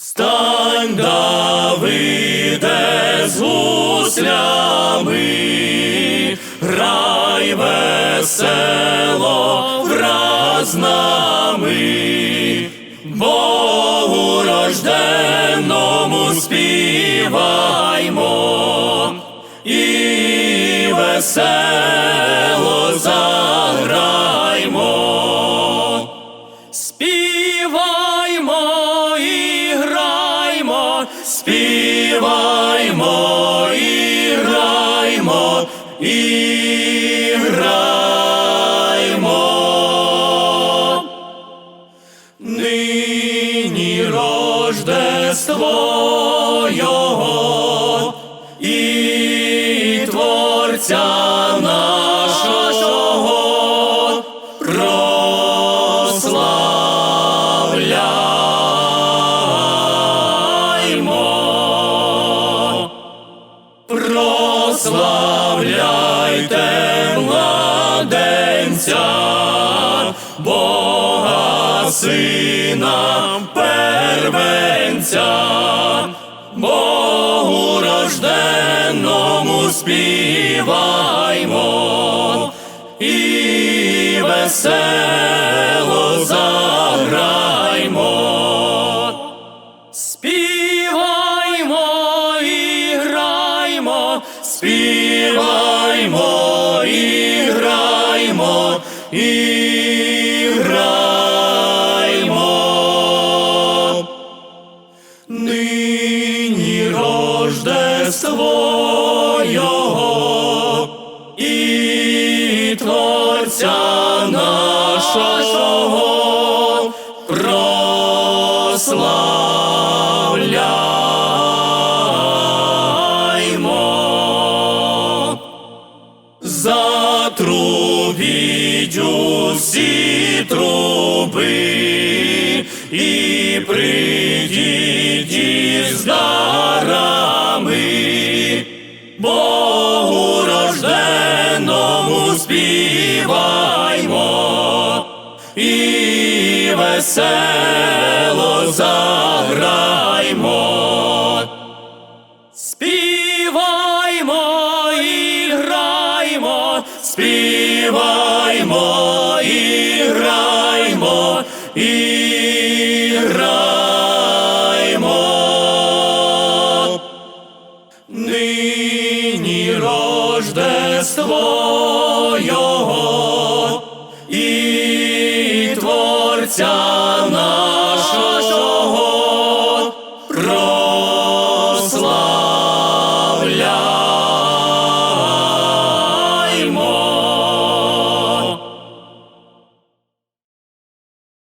Стань, Давиде, з гуслями, грай весело враз нами, Богу рожденному співаймо і весело і граймо. Нині рождество Прославляйте младенця, Бога Сина первенця, Богу рожденному співаймо і весело рождество Його і Творця нашого прославляймо. Затрубіть усі труби і прийдіть із дарами, Богу рожденому співаймо і весело заграймо. Співаймо і граймо, співаймо і граймо, і граймо дні рождество Його і Творця нашого.